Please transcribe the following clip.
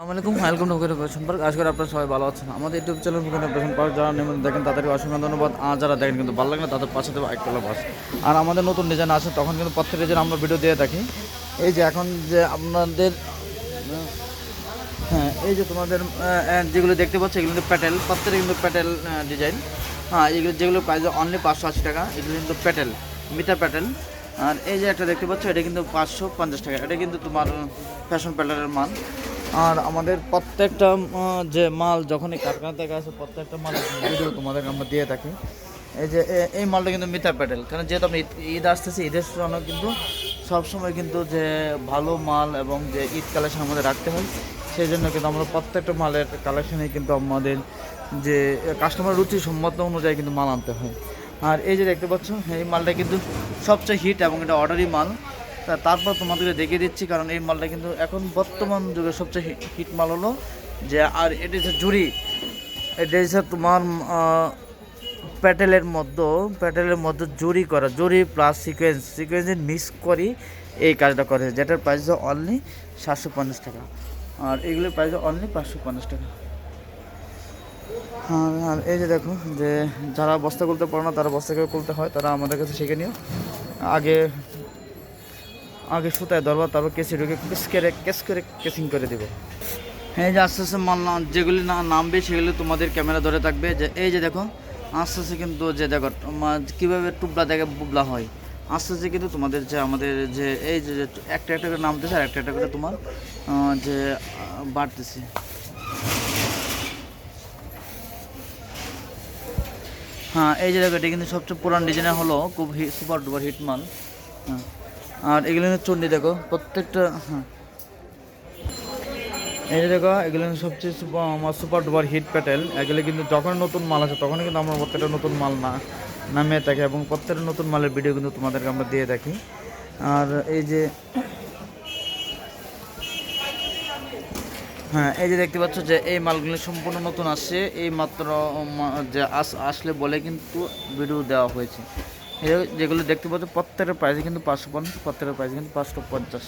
আসসালামাইকুম welcome to কুকুরের সম্পর্ক আজকে আপনারা সবাই ভালো আছেন। আমাদের ইউটিউব চ্যানেল কুকুরের পেছন পার যারা নিয়মিত দেখেন তাদেরকে অসংখ্য ধন্যবাদ। আর যারা দেখেন কিন্তু ভালো লাগে না তাদের পাশে দেবো একটা বাস আর আমাদের নতুন ডিজাইন আছে, তখন কিন্তু প্রত্যেক ডিজাইন আমরা ভিডিও দিয়ে থাকি। এই যে এখন যে আপনাদের হ্যাঁ এই যে তোমাদের যেগুলো দেখতে পাচ্ছ, এগুলো কিন্তু প্যাটেল, প্রত্যেকটা কিন্তু প্যাটেল ডিজাইন। হ্যাঁ এগুলো যেগুলো প্রাইস অনলি পাঁচশো আশি টাকা, এগুলো কিন্তু প্যাটেল, মিটা প্যাটেল। আর এই যে একটা দেখতে পাচ্ছ, এটা কিন্তু পাঁচশো পঞ্চাশ টাকা, এটা কিন্তু তোমার ফ্যাশন প্যাটেলের মাল আর আমাদের প্রত্যেকটা যে মাল, যখনই কারখানা থেকে আসে, প্রত্যেকটা মাল ভিডিও তোমাদেরকে আমরা দিয়ে থাকি। এই যে এই মালটা কিন্তু মিথা প্যাটেল। কারণ যেহেতু আপনি ঈদ- আসতেছে, ঈদের জন্য কিন্তু সবসময় কিন্তু যে ভালো মাল এবং যে ঈদ কালেকশন আমাদের রাখতে হয়, সেই জন্য কিন্তু আমরা প্রত্যেকটা মালের কালেকশনে কিন্তু আমাদের যে কাস্টমার রুচি সম্মত অনুযায়ী কিন্তু মাল আনতে হয়। আর এই যে দেখতে পাচ্ছ, এই মালটা কিন্তু সবচেয়ে হিট এবং এটা অর্ডারি মাল। তারপর তোমাদেরকে দেখিয়ে দিচ্ছি, কারণ এই মালটা কিন্তু এখন বর্তমান যুগে সবচেয়ে হিট মাল হলো যে, আর এটা হচ্ছে জুড়ি, এটা হচ্ছে তোমার প্যাটেলের মধ্যে প্যাটেলের মধ্যে জরি করা জরি প্লাস সিকোয়েন্স সিকোয়েন্সের মিক্স করি এই কাজটা করে, যেটার প্রাইস অনলি সাতশো পঞ্চাশ টাকা। আর এগুলোর প্রাইস অনলি পাঁচশো পঞ্চাশ টাকা। আর এই যে দেখো, যে যারা বস্তা খুলতে পারে না, তারা বস্তা খুলতে হয়, তারা আমাদের কাছে শিখে নিও। আগে আগে সুতায় ধরবা, তারপর কেসি ঢুকে কেস করে কেস করে কেসিং করে দেবে। এই যে আস্তে আস্তে মাল যেগুলি না নামবে, সেগুলি তোমাদের ক্যামেরা ধরে থাকবে। যে এই যে দেখো, আস্তে আস্তে কিন্তু যে দেখো কীভাবে টুবলা দেখে বুবলা হয়। আস্তে আস্তে কিন্তু তোমাদের যে আমাদের যে এই যে একটা একটা করে নামতেছে, আর একটা একটা করে তোমার যে বাড়তেছে। হ্যাঁ এই যে দেখো, এটা কিন্তু সবচেয়ে পুরান ডিজাইনের হলো খুব সুপার ডুপার হিট মাল। হ্যাঁ। আর এগুলো চন্ডি দেখো, প্রত্যেকটা হ্যাঁ। এই যে দেখো, এগুলো সবচেয়ে আমার সুপার ডুপার হিট প্যাটেল। এগুলো কিন্তু যখন নতুন মাল আছে তখনই কিন্তু আমরা প্রত্যেকটা নতুন মাল না, নামিয়ে থাকি এবং প্রত্যেকটা নতুন মালের ভিডিও কিন্তু তোমাদেরকে আমরা দিয়ে থাকি। আর এই যে হ্যাঁ এই যে দেখতে পাচ্ছ যে এই মালগুলো সম্পূর্ণ নতুন আসছে। এই মাত্র যে আস, আসলে বলে কিন্তু ভিডিও দেওয়া হয়েছে। যেগুলো দেখতে পাচ্ছ প্রত্যেকের প্রাইস কিন্তু পাঁচশো পঞ্চাশ প্রত্যেকের প্রাইস কিন্তু পাঁচশো পঞ্চাশ।